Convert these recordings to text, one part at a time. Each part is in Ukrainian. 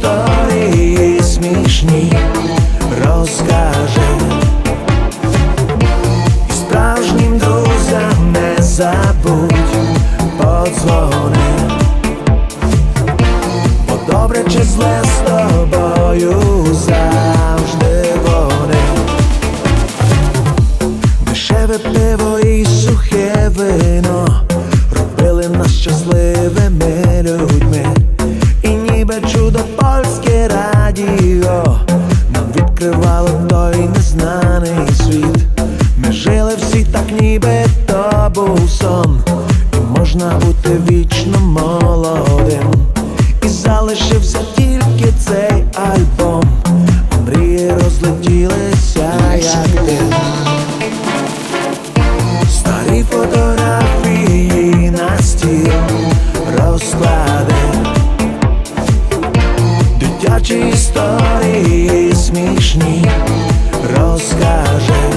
Історії смішні розкаже. І справжнім друзям не забудь подзвони. Бо добре чи зле з тобою завжди вони. Дешеве пиво ніби то був сон, і можна бути вічно молодим. І залишився тільки цей альбом, мрії розлетілися, як дим. Старі фотографії на стіл розклади Дитячі історії смішні розкаже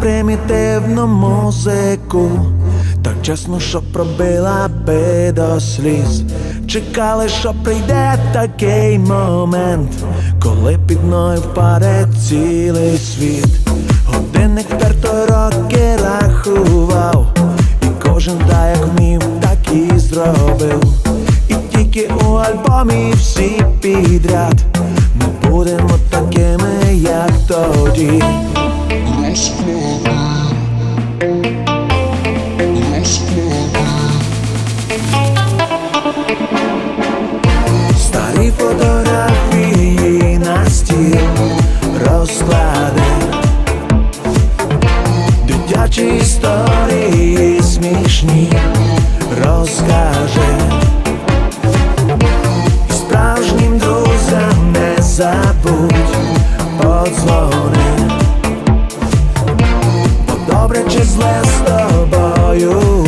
примітивну музику, так чесно, що пробила би до сліз. Чекали, що прийде такий момент, коли під мною впаде цілий світ. Годинник терто роки рахував, і кожен так як вмів, так і зробив. І тільки у альбомі всі підряд. Ми будемо такими, як тоді. колишній розкаже, І справжнім друзям не забудь подзвони, бо добре чи зле з тобою.